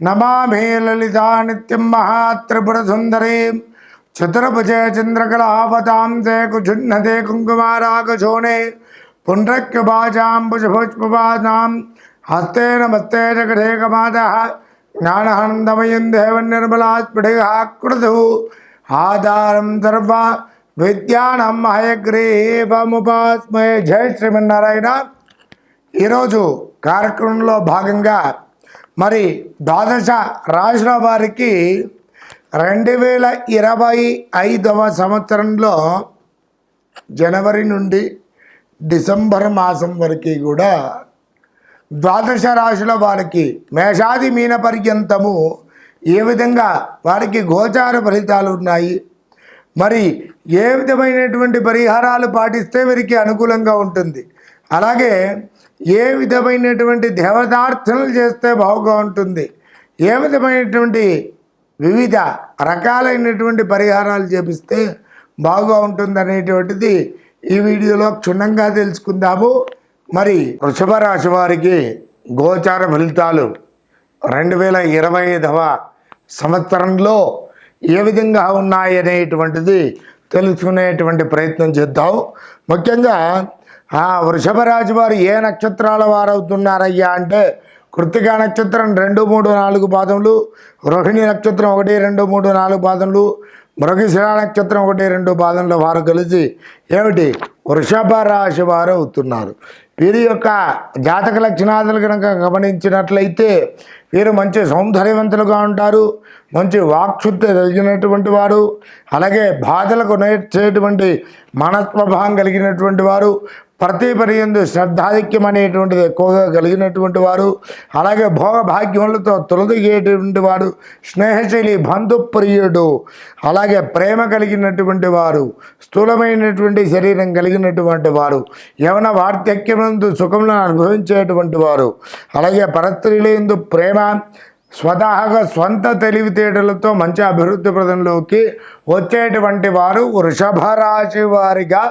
నమామే లలితా నిత్యం మహాత్రిపుర సుందరీం చతుర్భుజే చంద్రకళావతాంసే కుజున్నతే కుంకుమారాగశోణే పుండ్రక్యభాజాంబుజభుష్పవానాం హస్తే నమస్తే జగదేకమాతः. జ్ఞానహందమయం దేవం నిర్మలాస్ఫుటికాకృతు ఆధారం సర్వ విద్యానం హయగ్రీవముపాస్మయ జయ శ్రీమన్నారాయణ ఈరోజు కార్యక్రమంలో భాగంగా మరి ద్వాదశ రాశుల వారికి రెండు వేల ఇరవై ఐదవ సంవత్సరంలో జనవరి నుండి డిసెంబర్ మాసం వరకు కూడా ద్వాదశ రాశుల వారికి మేషాది మీన పర్యంతము ఏ విధంగా వారికి గోచార ఫలితాలు ఉన్నాయి? మరి ఏ విధమైనటువంటి పరిహారాలు పాటిస్తే వీరికి అనుకూలంగా ఉంటుంది? అలాగే ఏ విధమైనటువంటి దేవతార్థనలు చేస్తే బాగుగా ఉంటుంది? ఏ విధమైనటువంటి వివిధ రకాలైనటువంటి పరిహారాలు చేపిస్తే బాగుగా ఉంటుంది అనేటువంటిది ఈ వీడియోలో క్షుణ్ణంగా తెలుసుకుందాము. మరి వృషభ రాశి వారికి గోచార ఫలితాలు రెండు వేల ఇరవై ఐదవ సంవత్సరంలో ఏ విధంగా ఉన్నాయి అనేటువంటిది తెలుసుకునేటువంటి ప్రయత్నం చేద్దాం. ముఖ్యంగా ఆ వృషభ వారు ఏ నక్షత్రాల వారవుతున్నారయ్యా అంటే కృతికా నక్షత్రం రెండు మూడు నాలుగు పాదములు రోహిణి నక్షత్రం ఒకటి రెండు మూడు నాలుగు పాదములు మృగశిర నక్షత్రం ఒకటి రెండు పాదంలో వారు కలిసి ఏమిటి? వృషభ రాశి వారు అవుతున్నారు. వీరి యొక్క జాతక లక్షణాదులు కనుక గమనించినట్లయితే వీరు మంచి సౌందర్యవంతులుగా ఉంటారు. మంచి వాక్శుద్ధి కలిగినటువంటి వారు అలాగే బాధలకు నేర్చేటువంటి మనస్వభావం కలిగినటువంటి వారు ప్రతి పర్యందు శ్రద్ధాధిక్యం అనేటువంటిది ఎక్కువగా కలిగినటువంటి వారు అలాగే భోగభాగ్యములతో తొలదిగేటువంటి వాడు స్నేహశైలి బంధుప్రియుడు అలాగే ప్రేమ కలిగినటువంటి వారు స్థూలమైనటువంటి శరీరం కలిగినటువంటి వారు యవన వార్ధక్యమందు సుఖములను అనుభవించేటువంటి వారు అలాగే పరస్త్రీలందు ప్రేమ స్వతహాగా స్వంత తెలివితేటలతో మంచి అభివృద్ధి ప్రదంలోకి వచ్చేటువంటి వారు వృషభ రాశి వారిగా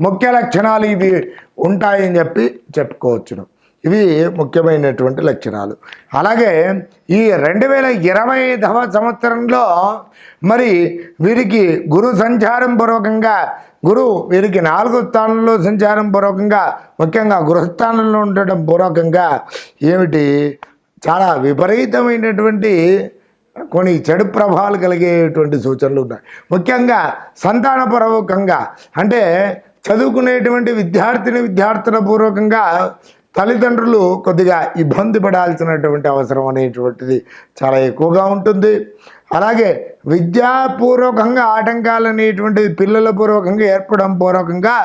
ముఖ్య లక్షణాలు ఇవి ఉంటాయని చెప్పి చెప్పుకోవచ్చును. ఇవి ముఖ్యమైనటువంటి లక్షణాలు. అలాగే ఈ రెండు వేల ఇరవై ఐదవ సంవత్సరంలో మరి వీరికి గురు సంచారం పూర్వకంగా గురు వీరికి నాలుగు స్థానంలో సంచారం పూర్వకంగా ముఖ్యంగా గృహస్థానంలో ఉండటం పూర్వకంగా ఏమిటి? చాలా విపరీతమైనటువంటి కొన్ని చెడు ప్రభావాలు కలిగేటువంటి సూచనలు ఉన్నాయి. ముఖ్యంగా సంతానపూర్వకంగా అంటే చదువుకునేటువంటి విద్యార్థిని విద్యార్థుల పూర్వకంగా తల్లిదండ్రులు కొద్దిగా ఇబ్బంది పడాల్సినటువంటి అవసరం అనేటువంటిది చాలా ఎక్కువగా ఉంటుంది. అలాగే విద్యాపూర్వకంగా ఆటంకాలు అనేటువంటిది పిల్లల పూర్వకంగా ఏర్పడడం పూర్వకంగా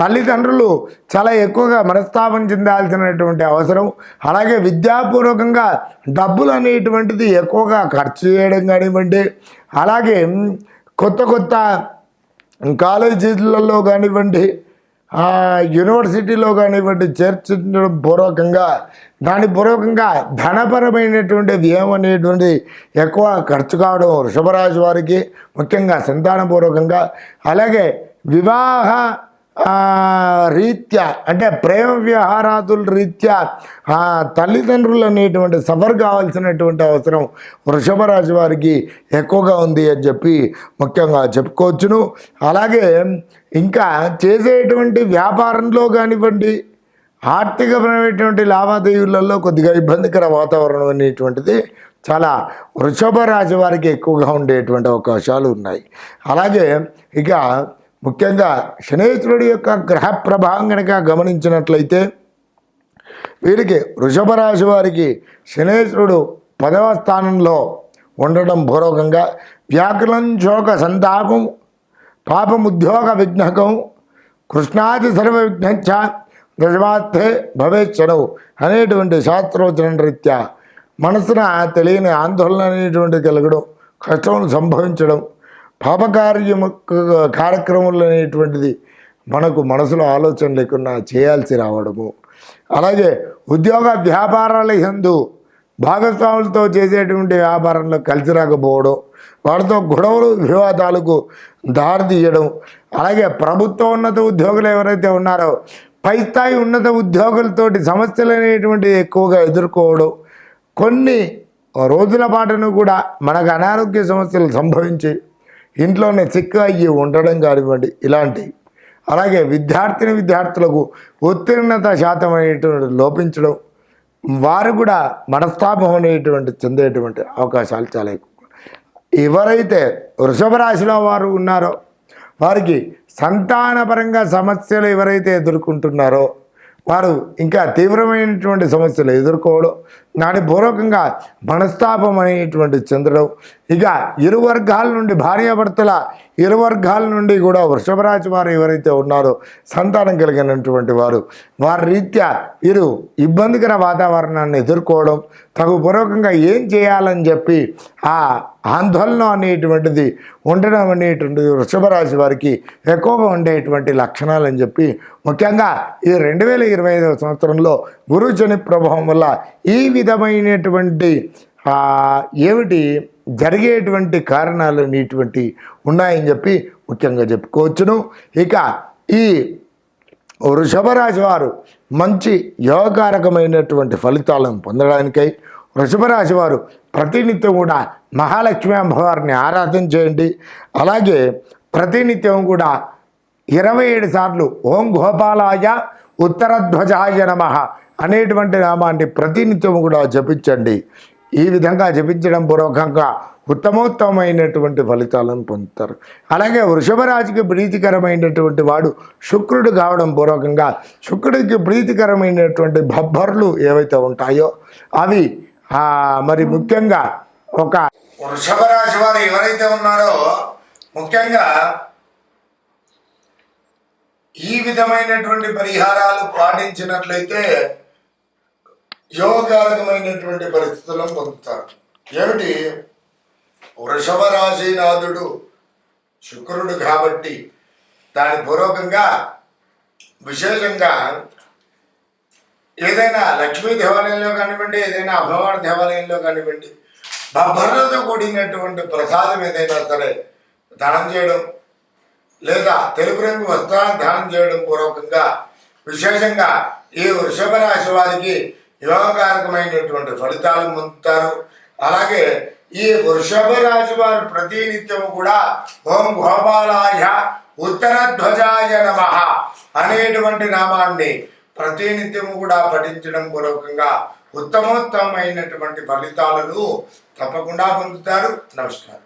తల్లిదండ్రులు చాలా ఎక్కువగా మనస్తాపం చెందాల్సినటువంటి అవసరం. అలాగే విద్యాపూర్వకంగా డబ్బులు అనేటువంటిది ఎక్కువగా ఖర్చు చేయడం కానివ్వండి అలాగే కొత్త కొత్త కాలేజీలలో కానివ్వండి ఆ, యూనివర్సిటీలో కానివ్వండి చేర్చడం పూర్వకంగా దాని పూర్వకంగా ధనపరమైనటువంటి వ్యయం అనేటువంటి ఎక్కువ ఖర్చు కావడం వృషభరాశి వారికి ముఖ్యంగా సంతానపూర్వకంగా అలాగే వివాహ రీత్యా అంటే ప్రేమ వ్యవహారాదుల రీత్యా తల్లిదండ్రులు అనేటువంటి సఫర్ కావాల్సినటువంటి అవసరం వృషభ రాశి వారికి ఎక్కువగా ఉంది అని చెప్పి ముఖ్యంగా చెప్పుకోవచ్చును. అలాగే ఇంకా చేసేటువంటి వ్యాపారంలో కానివ్వండి ఆర్థికపరమైనటువంటి లావాదేవీలలో కొద్దిగా ఇబ్బందికర వాతావరణం అనేటువంటిది చాలా వృషభ రాశి వారికి ఎక్కువగా ఉండేటువంటి అవకాశాలు ఉన్నాయి. అలాగే ఇక ముఖ్యంగా శనేశ్వరుడి యొక్క గ్రహ ప్రభావం కనుక గమనించినట్లయితే వీరికి వృషభ రాశి వారికి శనేశ్వరుడు పదవ స్థానంలో ఉండడం పూర్వకంగా వ్యాకులం శోక సంతాపం పాపముద్యోగ విఘ్నకం కృష్ణాది సర్వ విఘ్నచ్చ దశమార్థే భవేచ్చనవు అనేటువంటి శాస్త్రోచన రీత్యా మనసున తెలియని ఆందోళన అనేటువంటి కలగడం కష్టం సంభవించడం పాపకార్యము కార్యక్రమంలో అనేటువంటిది మనకు మనసులో ఆలోచన లేకుండా చేయాల్సి రావడము. అలాగే ఉద్యోగ వ్యాపారాల యందు భాగస్వాములతో చేసేటువంటి వ్యాపారంలో కలిసి రాకపోవడం వాటితో గొడవలు వివాదాలకు దారి తీయడం అలాగే ప్రభుత్వ ఉన్నత ఉద్యోగులు ఎవరైతే ఉన్నారో పై స్థాయి ఉన్నత ఉద్యోగులతోటి సమస్యలు అనేటువంటివి ఎక్కువగా ఎదుర్కోవడం కొన్ని రోజుల పాటను కూడా మనకు అనారోగ్య సమస్యలు సంభవించి ఇంట్లోనే చిక్క అయ్యి ఉండడం కానివ్వండి ఇలాంటి అలాగే విద్యార్థిని విద్యార్థులకు ఉత్తీర్ణత శాతం అనేటువంటి లోపించడం వారు కూడా మనస్తాపం అనేటువంటి చెందేటువంటి అవకాశాలు చాలా ఎక్కువ. ఎవరైతే వృషభ రాశిలో వారు ఉన్నారో వారికి సంతానపరంగా సమస్యలు ఎవరైతే ఎదుర్కొంటున్నారో వారు ఇంకా తీవ్రమైనటువంటి సమస్యలు ఎదుర్కోవడం దాని పూర్వకంగా మనస్తాపం అనేటువంటి చంద్రుడు. ఇక ఇరు వర్గాల నుండి భార్యాభర్తల ఇరు వర్గాల నుండి కూడా వృషభరాజు వారు ఎవరైతే ఉన్నారో సంతానం కలిగినటువంటి వారు వారి రీత్యా వీరు ఇబ్బందికర వాతావరణాన్ని ఎదుర్కోవడం తగు పూర్వకంగా ఏం చేయాలని చెప్పి ఆ ఆందోళన అనేటువంటిది ఉండడం అనేటువంటిది వృషభ రాశి వారికి ఎక్కువగా ఉండేటువంటి లక్షణాలు అని చెప్పి ముఖ్యంగా ఈ రెండు వేల ఇరవై ఐదవ సంవత్సరంలో గురుచని ప్రభావం వల్ల ఈ విధమైనటువంటి ఏమిటి జరిగేటువంటి కారణాలు అనేటువంటి ఉన్నాయని చెప్పి ముఖ్యంగా చెప్పుకోవచ్చును. ఇక ఈ వృషభరాశి వారు మంచి యోగకారకమైనటువంటి ఫలితాలను పొందడానికై వృషభరాశి వారు ప్రతినిత్యం కూడా మహాలక్ష్మి అమ్మవారిని ఆరాధన చేయండి. అలాగే ప్రతినిత్యం కూడా ఇరవై ఏడు సార్లు ఓం గోపాలాయ ఉత్తరధ్వజాయ నమ అనేటువంటి నామాన్ని ప్రతినిత్యం కూడా జపించండి. ఈ విధంగా జపించడం పూర్వకంగా ఉత్తమోత్తమైనటువంటి ఫలితాలను పొందుతారు. అలాగే వృషభ రాశికి ప్రీతికరమైనటువంటి వాడు శుక్రుడు కావడం పూర్వకంగా శుక్రుడికి ప్రీతికరమైనటువంటి బొబ్బర్లు ఏవైతే ఉంటాయో అవి మరి ముఖ్యంగా ఒక వృషభ రాశి వారు ఎవరైతే ఉన్నారో ముఖ్యంగా ఈ విధమైనటువంటి పరిహారాలు పాటించినట్లయితే యోగకారకమైనటువంటి పరిస్థితులను పొందుతారు. ఏమిటి? వృషభ రాశినాథుడు శుక్రుడు కాబట్టి దాని పూర్వకంగా విశేషంగా ఏదైనా లక్ష్మీ దేవాలయంలో కానివ్వండి ఏదైనా అమ్మవారి దేవాలయంలో కానివ్వండి బొబ్బర్లతో కూడినటువంటి ప్రసాదం ఏదైనా సరే దానం చేయడం లేదా తెలుపు రంగు వస్త్రాలను దానం చేయడం పూర్వకంగా విశేషంగా ఈ వృషభ రాశి వారికి యోగకారకమైనటువంటి ఫలితాలు పొందుతారు. అలాగే ఈ వృషభ రాశి వారు ప్రతినిత్యం కూడా ఓం గోపాలాయ ఉత్తర ధ్వజాయ నమ అనేటువంటి నామాన్ని ప్రతినిత్యం కూడా పఠించడం పూర్వకంగా ఉత్తమోత్తమైనటువంటి ఫలితాలను తప్పకుండా పొందుతారు. నమస్కారం.